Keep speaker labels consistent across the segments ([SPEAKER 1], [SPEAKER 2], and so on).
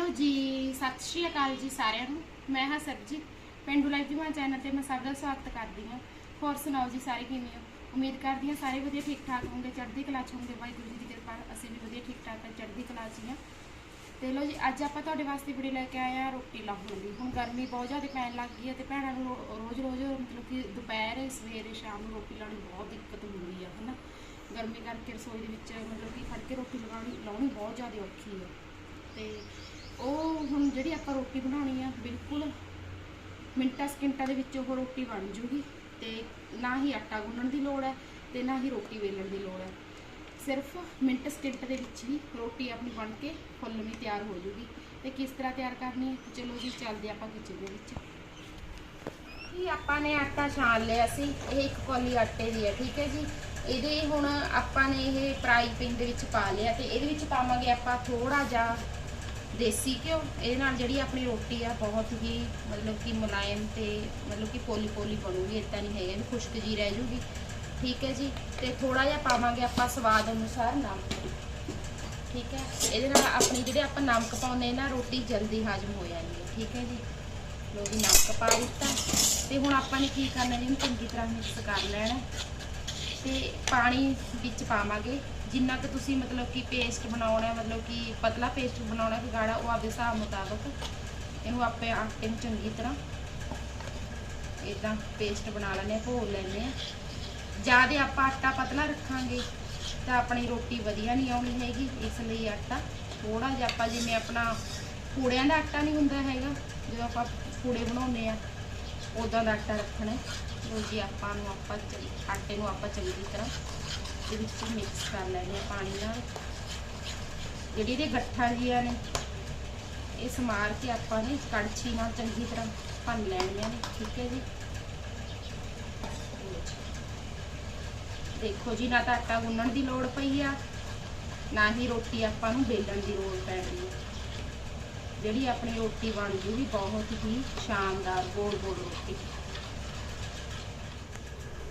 [SPEAKER 1] Hello ਜੀ, ਸਤਿ ਸ਼੍ਰੀ ਅਕਾਲ ਜੀ ਸਾਰਿਆਂ ਨੂੰ। ਮੈਂ ਹਾਂ ਸਰਬਜੀਤ, ਪਿੰਡੂ ਲਾਈਵ ਦੀ ਮਾਂ ਚੈਨਲ ਤੇ ਮੈਂ ਸਾਰਿਆਂ ਦਾ ਸਵਾਗਤ ਕਰਦੀ ਹਾਂ। ਹੋਰ ਸੁਣਾਓ ਜੀ ਸਾਰੇ ਕਿਵੇਂ ਹੋ? ਉਮੀਦ ਕਰਦੀ ਹਾਂ ਸਾਰੇ ਵਧੀਆ ਠੀਕ ਠਾਕ ਹੋਣਗੇ, ਚੜ੍ਹਦੀ ਕਲਾ ਚ ਹੋਣਗੇ। ਵਾਹਿਗੁਰੂ ਜੀ ਦੀ ਕਿਰਪਾ, ਅਸੀਂ ਵੀ ਵਧੀਆ ਠੀਕ ਠਾਕ ਆ, ਚੜ੍ਹਦੀ ਕਲਾ ਚ ਹਾਂ ਤੇ ਲੋ ਜੀ, ਅੱਜ ਆਪਾਂ ਤੁਹਾਡੇ ਵਾਸਤੇ ਵੀਡੀਓ ਲੈ ਕੇ ਆਏ ਆ ਰੋਟੀ ਲਾਹੌਰ ਦੀ ਹੁਣ ਗਰਮੀ ਬਹੁਤ ਜ਼ਿਆਦਾ ਪੈਣ ਲੱਗ ਗਈ ਹੈ ਤੇ ਭੈਣਾਂ ਨੂੰ ਰੋਜ਼ ਰੋਜ਼ ਮਤਲਬ ਕਿ ਦੁਪਹਿਰ, ਸਵੇਰੇ, ਸ਼ਾਮ ਨੂੰ ਰੋਟੀ ਲਾਉਣੀ ਬਹੁਤ ਦਿੱਕਤ ਹੁੰਦੀ ਆ, ਹਨਾ? ਗਰਮੀ ਕਰਕੇ ਰਸੋਈ ਦੇ ਵਿੱਚ ਮਤਲਬ ਕਿ ਫੜ ਕੇ ਰੋਟੀ ਲਗਾਉਣੀ, ਲਾਉਣੀ ਬਹੁਤ ਜ਼ਿਆਦਾ ਔਖੀ ਹੈ। ਤੇ ਹੁਣ ਜਿਹੜੀ ਆਪਾਂ ਰੋਟੀ ਬਣਾਉਣੀ ਆ, ਬਿਲਕੁਲ ਮਿੰਟਾਂ ਸਕਿੰਟਾਂ ਦੇ ਵਿੱਚ ਉਹ ਰੋਟੀ ਬਣ ਜੂਗੀ ਤੇ ਨਾ ਹੀ ਆਟਾ ਗੁੰਨਣ ਦੀ ਲੋੜ ਹੈ ਤੇ ਨਾ ਹੀ ਰੋਟੀ ਵੇਲਣ ਦੀ ਲੋੜ ਹੈ। ਸਿਰਫ ਮਿੰਟ ਸਕਿੰਟ ਦੇ ਵਿੱਚ ਹੀ ਰੋਟੀ ਆਪਣੀ ਬਣ ਕੇ ਫੁੱਲਵੀਂ ਤਿਆਰ ਹੋ ਜੂਗੀ। ਤੇ ਕਿਸ ਤਰ੍ਹਾਂ ਤਿਆਰ ਕਰਨੀ ਹੈ? ਚਲੋ ਜੀ, ਚੱਲਦੇ ਆਪਾਂ ਕਿਚਨ ਦੇ ਵਿੱਚ। ਜੀ, ਆਪਾਂ ਨੇ ਆਟਾ ਛਾਣ ਲਿਆ ਸੀ। ਇਹ ਇੱਕ ਕੌਲੀ ਆਟੇ ਦੀ ਹੈ, ਠੀਕ ਹੈ ਜੀ? ਇਹਦੇ ਹੁਣ ਆਪਾਂ ਨੇ ਇਹ ਫਰਾਈ ਪੈਨ ਦੇ ਵਿੱਚ ਪਾ ਲਿਆ ਤੇ ਇਹਦੇ ਵਿੱਚ ਪਾਵਾਂਗੇ ਆਪਾਂ ਥੋੜਾ ਜਿਹਾ ਦੇਸੀ ਘਿਓ, ਇਹਦੇ ਨਾਲ ਜਿਹੜੀ ਆਪਣੀ ਰੋਟੀ ਆ, ਬਹੁਤ ਹੀ ਮਤਲਬ ਕਿ ਮੁਲਾਇਮ ਤੇ ਮਤਲਬ ਕਿ ਪੋਲੀ ਪੋਲੀ ਬਣੂਗੀ ਇਦਾਂ ਨਹੀਂ ਹੈਗਾ ਵੀ ਖੁਸ਼ਕ ਜੀ ਰਹਿ ਜੂਗੀ। ਠੀਕ ਹੈ ਜੀ? ਤੇ ਥੋੜਾ ਜਿਹਾ ਪਾਵਾਂਗੇ ਆਪਾਂ ਸਵਾਦ ਅਨੁਸਾਰ ਨਮਕ। ਠੀਕ ਹੈ? ਇਹਦੇ ਨਾਲ ਆਪਣੀ ਜਿਹੜੇ ਆਪਾਂ ਨਮਕ ਪਾਉਂਦੇ ਨਾ, ਰੋਟੀ ਜਲਦੀ ਹਾਜ਼ਮ ਹੋ ਜਾਂਦੀ ਹੈ। ਠੀਕ ਹੈ ਜੀ? ਲੋ ਜੀ, ਨਮਕ ਪਾ ਦਿੱਤਾ। ਤੇ ਹੁਣ ਆਪਾਂ ਨੇ ਕੀ ਕਰਨਾ ਜੀ? ਚੰਗੀ ਤਰ੍ਹਾਂ ਮਿਕਸ ਕਰ ਲੈਣਾ ਤੇ ਪਾਣੀ ਵਿੱਚ ਪਾਵਾਂਗੇ। ਜਿੰਨਾ ਕਿ ਤੁਸੀਂ ਮਤਲਬ ਕਿ ਪੇਸਟ ਬਣਾਉਣਾ ਹੈ, ਮਤਲਬ ਕਿ ਪਤਲਾ ਪੇਸਟ ਬਣਾਉਣਾ ਕਿ ਗਾੜਾ ਉਹ ਆਪਦੇ ਹਿਸਾਬ ਮੁਤਾਬਕ ਇਹਨੂੰ ਆਪੇ ਆਟੇ ਨੂੰ ਚੰਗੀ ਤਰ੍ਹਾਂ ਇਦਾਂ ਪੇਸਟ ਬਣਾ ਲੈਣੇ ਆ ਘੋਲ ਲੈਣੇ ਆ ਜਿਆਦੇ ਆਪਾਂ ਆਟਾ ਪਤਲਾ ਰੱਖਾਂਗੇ ਤਾਂ ਆਪਣੀ ਰੋਟੀ ਵਧੀਆ ਨਹੀਂ ਆਉਣੀ ਹੈਗੀ ਇਸ ਲਈ ਆਟਾ ਥੋੜਾ ਜਿਹਾ ਆਪਾਂ ਜਿਵੇਂ ਆਪਣਾ ਪੂੜਿਆਂ ਦਾ ਆਟਾ ਨਹੀਂ ਹੁੰਦਾ ਹੈਗਾ ਜਦੋਂ ਆਪਾਂ ਪੂੜੇ ਬਣਾਉਂਦੇ ਆ ਉਦਾਂ ਦਾ ਆਟਾ ਰੱਖਣਾ ਹੈ। ਲਓ ਆਪਾਂ ਨੂੰ ਆਪਾਂ ਚੰਗੀ ਆਟੇ ਨੂੰ ਆਪਾਂ ਚੰਗੀ ਤਰ੍ਹਾਂ ਦੇ ਵਿੱਚ ਮਿਕਸ ਕਰ ਲੈਣੇ ਆ ਪਾਣੀ ਨਾਲ। ਜਿਹੜੀ ਇਹਦੇ ਗੱਠਾਂ ਜੀਆਂ ਨੇ, ਇਹ ਸਮਾਰ ਕੇ ਆਪਾਂ ਨੇ ਕੜਛੀ ਨਾਲ ਚੰਗੀ ਤਰ੍ਹਾਂ ਭੰਨ ਲੈਣੀਆਂ ਨੇ, ਠੀਕ ਹੈ ਜੀ? ਦੇਖੋ ਜੀ, ਨਾ ਤਾਂ ਆਟਾ ਗੁੰਨਣ ਦੀ ਲੋੜ ਪਈ ਆ, ਨਾ ਹੀ ਰੋਟੀ ਆਪਾਂ ਨੂੰ ਬੇਲਣ ਦੀ ਲੋੜ ਪੈਣੀ ਹੈ ਜਿਹੜੀ ਆਪਣੀ ਰੋਟੀ ਬਣ ਜੂਗੀ, ਬਹੁਤ ਹੀ ਸ਼ਾਨਦਾਰ ਗੋਲ ਗੋਲ ਰੋਟੀ।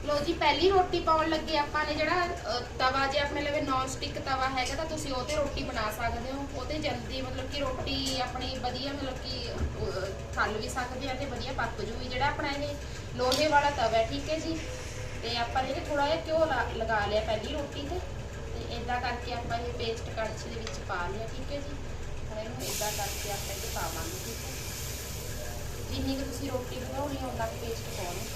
[SPEAKER 1] ਲੋ ਜੀ ਪਹਿਲੀ ਰੋਟੀ ਪਾਉਣ ਲੱਗੇ ਆਪਾਂ ਨੇ ਜਿਹੜਾ ਅ, ਤਵਾ ਜੇ ਆਪਣੇ ਲਵੇ ਨਾਨ ਸਟਿਕ ਤਵਾ ਹੈਗਾ ਤਾਂ ਤੁਸੀਂ ਉਹ ਤੇ ਰੋਟੀ ਬਣਾ ਸਕਦੇ ਹੋ। ਉਹ ਜਲਦੀ ਮਤਲਬ ਕਿ ਰੋਟੀ ਆਪਣੀ ਵਧੀਆ ਮਤਲਬ ਕਿ ਅ, ਵੀ ਸਕਦੇ ਆ ਤੇ ਵਧੀਆ ਪੱਕ ਜੂਗੀ। ਜਿਹੜਾ ਆਪਣਾ ਇਹ ਲੋਹੇ ਵਾਲਾ ਤਵਾ ਠੀਕ ਹੈ ਜੀ? ਤੇ ਆਪਾਂ ਨੇ ਥੋੜਾ ਜਿਹਾ ਘਿਓ ਲਾ- ਲਗਾ ਲਿਆ ਪਹਿਲੀ ਰੋਟੀ ਤੇ। ਤੇ ਇਦਾਂ ਕਰਕੇ ਆਪਾਂ ਇਹ ਪੇਸਟ ਕੜਛੀ ਦੇ ਵਿੱਚ ਪਾ ਲਿਆ ਠੀਕ ਹੈ ਜੀ? ਹੁਣ ਇਹਨੂੰ ਇਦਾਂ ਕਰਕੇ ਆਪਾਂ ਇਹ ਪਾਵਾਂਗੇ ਠੀਕ ਹੈ? ਜਿੰਨੀ ਕੁ ਤੁਸੀਂ ਰੋਟੀ ਬਣਾਉਣੀ ਹੈ ਉਹਨਾਂ ਪੇਸਟ ਪਾਉਣੀ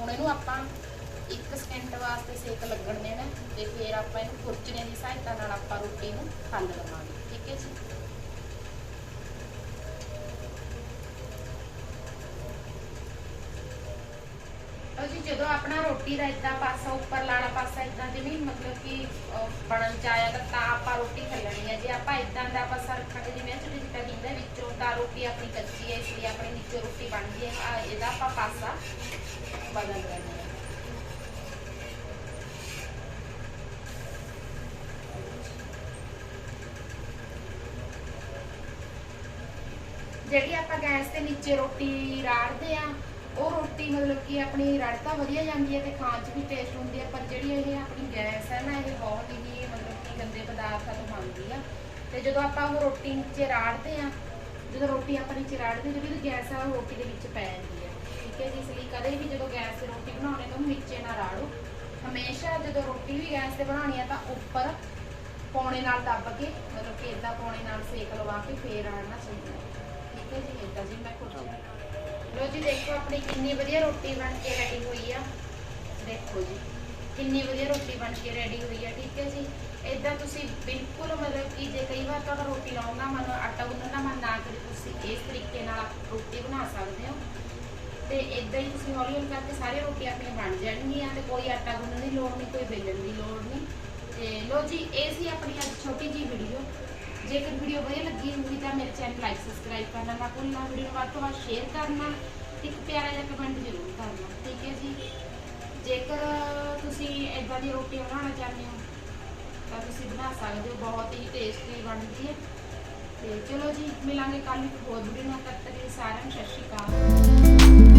[SPEAKER 1] ਹੁਣ ਇਹਨੂੰ ਆਪਾਂ 1 ਸਕਿੰਟ ਵਾਸਤੇ ਸੇਕ ਲੱਗਣ ਦੇਣਾ ਤੇ ਫਿਰ ਆਪਾਂ ਇਹਨੂੰ ਖੁਰਚਣੇ ਦੀ ਸਹਾਇਤਾ ਨਾਲ ਆਪਾਂ ਰੋਟੀ ਨੂੰ ਖੱਲ ਲਵਾਂਗੇ, ਠੀਕ ਹੈ ਜੀ? ਲਓ ਜਦੋਂ ਆਪਣਾ ਰੋਟੀ ਦਾ ਇਦਾਂ ਪਾਸਾ ਉੱਪਰ ਲਾਣਾ ਪਾਸਾ ਇਦਾਂ ਜਿਵੇਂ ਮਤਲਬ ਕਿ ਬਣਨ ਚ ਆਇਆ ਤਾਂ ਆਪਾਂ ਰੋਟੀ ਖੱਲਣੀ ਹੈ। ਜੇ ਆਪਾਂ ਇਦਾਂ ਦਾ ਪਾਸਾ ਰੱਖਾਂਗੇ ਜਿਵੇਂ ਛੋਟੇ ਛੋਟਾ ਦਿੰਦਾ ਵਿੱਚੋਂ ਤਾਂ ਰੋਟੀ ਆਪਣੀ ਕੱਚੀ ਹੈ, ਇਸ ਲਈ ਆਪਣੀ ਨੀਚੇ ਰੋਟੀ ਬਣਦੀ ਹੈ। ਇਹਦਾ ਆਪਾਂ ਪਾਸਾ ਬਦਲ ਲੈਣਾ ਹੈ ਜਿਹੜੀ ਆਪਾਂ ਗੈਸ ਦੇ ਨੀਚੇ ਰੋਟੀ ਰਾੜਦੇ ਆ, ਉਹ ਰੋਟੀ ਮਤਲਬ ਕਿ ਆਪਣੀ ਰੜਤਾ ਵਧੀਆ ਜਾਂਦੀ ਹੈ ਤੇ ਖਾਣ 'ਚ ਵੀ ਟੇਸਟ ਹੁੰਦੀ ਹੈ, ਪਰ ਜਿਹੜੀ ਇਹ ਆਪਣੀ ਗੈਸ ਹੈ ਨਾ, ਇਹ ਬਹੁਤ ਹੀ ਮਤਲਬ ਕਿ ਗੰਦੇ ਪਦਾਰਥਾਂ ਤੋਂ ਬਣਦੀ ਆ। ਤੇ ਜਦੋਂ ਆਪਾਂ ਉਹ ਰੋਟੀ ਨੀਚੇ ਰਾੜਦੇ ਆ, ਜਦੋਂ ਰੋਟੀ ਆਪਾਂ ਨੀਚੇ ਰਾੜਦੇ ਜਿਹੜੀ ਉਹਦੀ ਗੈਸ ਆ, ਉਹ ਰੋਟੀ ਦੇ ਵਿੱਚ ਪੈ ਜਾਂਦੀ ਹੈ ਠੀਕ ਹੈ ਜੀ, ਇਸ ਲਈ ਕਦੇ ਵੀ ਜਦੋਂ ਗੈਸ ਤੇ ਰੋਟੀ ਬਣਾਉਣੇ ਤਾਂ ਉਹਨੂੰ ਨੀਚੇ ਨਾ ਰਾੜੋ। ਹਮੇਸ਼ਾ ਜਦੋਂ ਰੋਟੀ ਵੀ ਗੈਸ ਤੇ ਬਣਾਉਣੀ ਆ ਤਾਂ ਉੱਪਰ ਪੌਣੇ ਨਾਲ ਦੱਬ ਕੇ, ਮਤਲਬ ਕਿ ਇਦਾਂ ਪੌਣੇ ਨਾਲ ਸੇਕ ਲਵਾ ਕੇ ਫੇਰ ਆੜਨਾ ਚਾਹੀਦਾ ਹੈ ਠੀਕ ਮੈਂ ਕੁਝ ਲੋ ਜੀ, ਦੇਖੋ ਆਪਣੀ ਕਿੰਨੀ ਵਧੀਆ ਰੋਟੀ ਬਣ ਕੇ ਰੈਡੀ ਹੋਈ ਆ। ਦੇਖੋ ਜੀ, ਕਿੰਨੀ ਵਧੀਆ ਰੋਟੀ ਬਣ ਕੇ ਰੈਡੀ ਹੋਈ ਆ, ਠੀਕ ਹੈ ਜੀ? ਇਦਾਂ ਤੁਸੀਂ ਬਿਲਕੁਲ ਮਤਲਬ ਕਿ ਜੇ ਕਈ ਵਾਰ ਤੁਹਾਡਾ ਰੋਟੀ ਲਾਉਣ ਮਨ, ਆਟਾ ਗੁੰਨਣ ਮਨ ਨਾ ਕਰੇ, ਤੁਸੀਂ ਇਸ ਤਰੀਕੇ ਨਾਲ ਰੋਟੀ ਬਣਾ ਸਕਦੇ ਹੋ। ਤੇ ਇਦਾਂ ਹੀ ਤੁਸੀਂ ਹੌਲੀ ਹੌਲੀ ਕਰਕੇ ਸਾਰੇ ਰੋਟੀ ਆਪਣੀਆਂ ਬਣ ਜਾਣਗੀਆਂ ਤੇ ਕੋਈ ਆਟਾ ਗੁੰਨਣ ਦੀ ਲੋੜ ਨਹੀਂ, ਕੋਈ ਵੇਲਣ ਦੀ ਲੋੜ ਨਹੀਂ। ਤੇ ਲੋ ਜੀ, ਇਹ ਸੀ ਆਪਣੀ ਅੱਜ ਛੋਟੀ ਜੀ ਵੀਡੀਓ ਜੇਕਰ ਵੀਡੀਓ ਵਧੀਆ ਲੱਗੀ ਹੋਵੇ ਤਾਂ ਮੇਰੇ ਚੈਨਲ ਲਾਈਕ ਸਬਸਕ੍ਰਾਈਬ ਕਰਨਾ ਨਾ ਭੁੱਲਣਾ। ਵੀਡੀਓ ਨੂੰ ਵੱਧ ਤੋਂ ਵੱਧ ਸ਼ੇਅਰ ਕਰਨਾ। ਇੱਕ ਪਿਆਰਾ ਜਿਹਾ ਕਮੈਂਟ ਜ਼ਰੂਰ ਕਰਨਾ, ਠੀਕ ਹੈ ਜੀ? ਜੇਕਰ ਤੁਸੀਂ ਇਦਾਂ ਦੀ ਰੋਟੀ ਬਣਾਉਣਾ ਚਾਹੁੰਦੇ ਹੋ, ਤਾਂ ਤੁਸੀਂ ਬਣਾ ਸਕਦੇ ਹੋ। ਬਹੁਤ ਹੀ ਟੇਸਟੀ ਬਣਦੀ ਹੈ। ਤੇ ਚਲੋ ਜੀ, ਮਿਲਾਂਗੇ ਕੱਲ ਇੱਕ ਹੋਰ ਵੀਡੀਓ ਨਾਲ। ਤਦ ਤੱਕ ਸਾਰਿਆਂ ਨੂੰ ਸਤਿ ਸ਼੍ਰੀ ਅਕਾਲ।